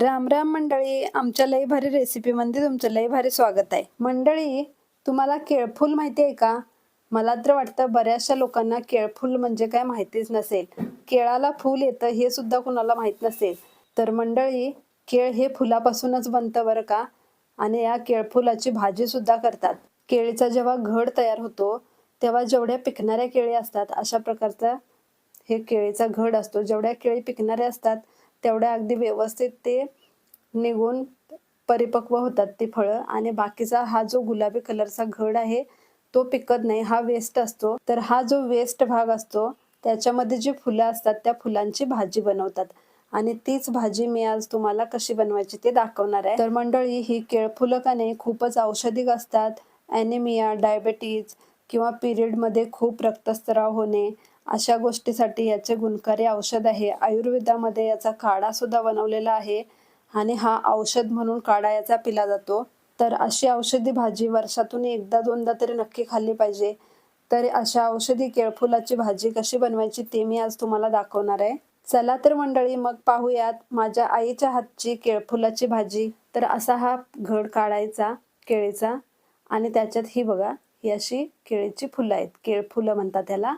राम राम मंडळी आमच्या लई भारी रेसिपीमध्ये तुमचं लई भारी स्वागत आहे. मंडळी तुम्हाला केळफूल माहिती आहे का? मला तर वाटतं बऱ्याचशा लोकांना केळफूल म्हणजे काय माहितीच नसेल. केळाला फूल येतं हे सुद्धा कुणाला माहीत नसेल. तर मंडळी केळ हे फुलापासूनच बनतं बरं का? आणि या केळफुलाची भाजी सुद्धा करतात. केळीचा जेव्हा घड तयार होतो तेव्हा जेवढ्या पिकणाऱ्या केळी असतात अशा प्रकारचा हे केळीचा घड असतो. जेवढ्या केळी पिकणाऱ्या असतात तेवढ्या अगदी व्यवस्थित ते निघून परिपक्व होतात ती फळं. आणि बाकीचा हा जो गुलाबी कलरचा घड आहे तो पिकत नाही. हा वेस्ट असतो. तर हा जो वेस्ट भाग असतो त्याच्यामध्ये जी फुलं असतात त्या फुलांची भाजी बनवतात. आणि तीच भाजी मी आज तुम्हाला कशी बनवायची ते दाखवणार आहे. तर मंडळी ही केळफुलं का नाही खूपच औषधिक असतात. ॲनिमिया डायबेटीज किंवा पिरियडमध्ये खूप रक्तस्राव होणे अशा गोष्टीसाठी याचे गुणकारी औषध आहे. आयुर्वेदामध्ये याचा काढा सुद्धा बनवलेला आहे आणि हा औषध म्हणून काढा याचा पिला जातो. तर अशी औषधी भाजी वर्षातून एकदा दोनदा तरी नक्की खाल्ली पाहिजे. तर अशा औषधी केळफुलाची भाजी कशी बनवायची ते मी आज तुम्हाला दाखवणार आहे. चला तर मंडळी मग पाहूयात माझ्या आईच्या हातची केळफुलाची भाजी. तर असा हा घड काढायचा केळीचा आणि त्याच्यात ही बघा ही अशी केळीची फुलं आहेत. केळफुलं म्हणतात त्याला.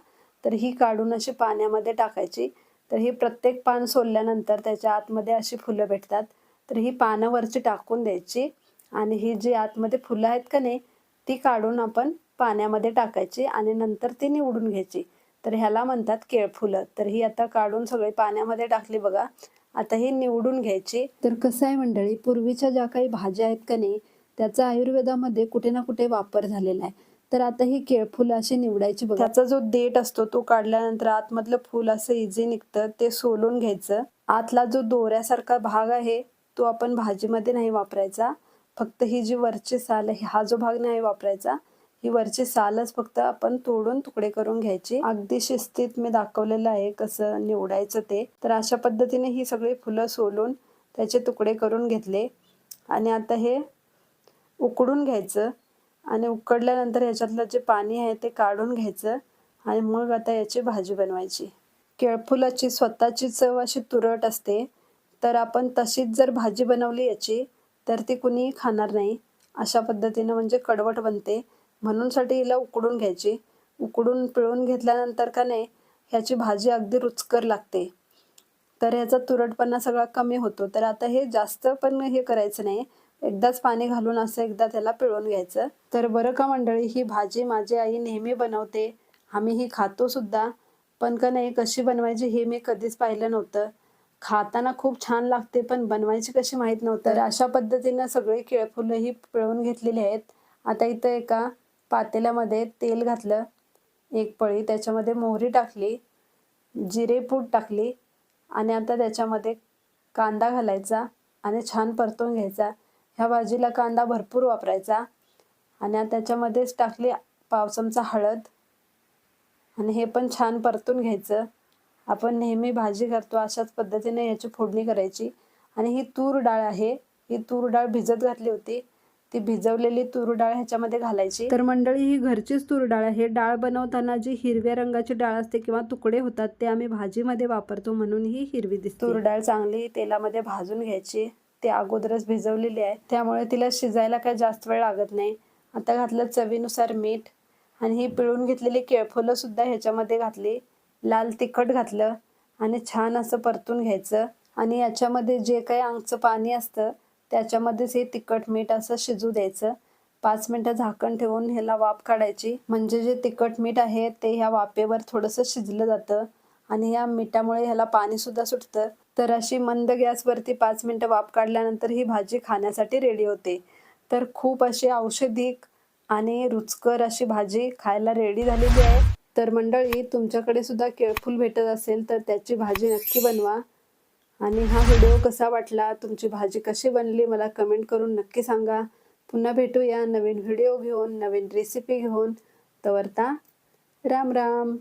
तर ही काढून अशी पाण्यामध्ये टाकायची. तर ही प्रत्येक पान सोलल्यानंतर त्याच्या आतमध्ये अशी फुलं भेटतात. तर ही पानावरची टाकून द्यायची. आणि ही जी आतमध्ये फुलं आहेत का नाही ती काढून आपण पाण्यामध्ये टाकायची आणि नंतर ती निवडून घ्यायची. तर ह्याला म्हणतात केळफुलं. तर ही आता काढून सगळी पाण्यामध्ये टाकली बघा. आता ही निवडून घ्यायची. तर कसं आहे मंडळी पूर्वीच्या ज्या काही भाज्या आहेत का नाही त्याचा आयुर्वेदामध्ये कुठे ना कुठे वापर झालेला आहे. तर आता ही केळफुलं अशी निवडायची बघा. त्याचा जो देठ असतो तो काढल्यानंतर आतमधलं फुल असं इझी निघतं ते सोलून घ्यायचं. आतला जो दोऱ्यासारखा भाग आहे तो आपण भाजीमध्ये नाही वापरायचा. फक्त ही जी वरची साल आहे हा जो भाग नाही वापरायचा. ही वरची सालच फक्त आपण तोडून तुकडे करून घ्यायची. अगदी शिस्तीत मी दाखवलेलं आहे कसं निवडायचं ते. तर अशा पद्धतीने ही सगळी फुलं सोलून त्याचे तुकडे करून घेतले. आणि आता हे उकडून घ्यायचं. आणि उकडल्यानंतर ह्याच्यातलं जे पाणी आहे ते काढून घ्यायचं आणि मग आता याची भाजी बनवायची. केळफुलाची स्वतःची चव अशी तुरट असते. तर आपण तशीच जर भाजी बनवली याची तर ती कुणीही खाणार नाही. अशा पद्धतीनं म्हणजे कडवट बनते. म्हणूनसाठी हिला उकडून घ्यायची. उकडून पिळून घेतल्यानंतर का नाही ह्याची भाजी अगदी रुचकर लागते. तर ह्याचा तुरटपणा सगळा कमी होतो. तर आता हे जास्त पण हे करायचं नाही. एकदाच पाणी घालून असं एकदा त्याला पिळून घ्यायचं. तर बरं का मंडळी ही भाजी माझी आई नेहमी बनवते. आम्ही ही खातो सुद्धा. पण का नाही कशी बनवायची हे मी कधीच पाहिलं नव्हतं. खाताना खूप छान लागते पण बनवायची कशी माहीत नव्हतं. तर अशा पद्धतीनं सगळी केळफुलं ही पिळवून घेतलेली आहेत. आता इथं एका पातेल्यामध्ये तेल घातलं. एक पळी त्याच्यामध्ये मोहरी टाकली. जिरेपूड टाकली. आणि आता त्याच्यामध्ये कांदा घालायचा आणि छान परतून घ्यायचा. ह्या भाजीला कांदा भरपूर वापरायचा आणि त्याच्यामध्येच टाकली पाव चमचा हळद. आणि हे पण छान परतून घ्यायचं. आपण नेहमी भाजी करतो अशाच पद्धतीने याची फोडणी करायची. आणि ही तूर डाळ आहे. ही तूर डाळ भिजत घातली होती. ती भिजवलेली तूर डाळ ह्याच्यामध्ये घालायची. तर मंडळी ही घरचीच तूर डाळ आहे. डाळ बनवताना जी हिरव्या रंगाची डाळ असते किंवा तुकडे होतात ते आम्ही भाजीमध्ये वापरतो म्हणून ही हिरवी दिसते. तूर डाळ चांगली तेलामध्ये भाजून घ्यायची. ते अगोदरच भिजवलेली आहे. त्यामुळे तिला शिजायला काही जास्त वेळ लागत नाही. आता घातलं चवीनुसार मीठ आणि ही पिळून घेतलेली केळफुलं सुद्धा ह्याच्यामध्ये घातली. लाल तिखट घातलं आणि छान असं परतून घ्यायचं. आणि याच्यामध्ये जे काही आंगचं पाणी असतं त्याच्यामध्येच हे तिखट मीठ असं शिजू द्यायचं. पाच मिनटं झाकण ठेवून ह्याला वाफ काढायची. म्हणजे जे तिखट मीठ आहे ते ह्या वाफेवर थोडंसं शिजलं जातं. आणि या मिठामुळे ह्याला पाणी सुद्धा सुटतं. तर अशी मंद गॅसवरती पाच मिनटं वाफ काढल्यानंतर ही भाजी खाण्यासाठी रेडी होते. तर खूप अशी औषधिक आणि रुचकर अशी भाजी खायला रेडी झालेली आहे. तर मंडळी तुमच्याकडे सुद्धा केळफूल भेटत असेल तर त्याची भाजी नक्की बनवा. आणि हा व्हिडिओ कसा वाटला तुमची भाजी कशी बनली मला कमेंट करून नक्की सांगा. पुन्हा भेटूया नवीन व्हिडिओ घेऊन नवीन रेसिपी घेऊन. तवरता राम राम.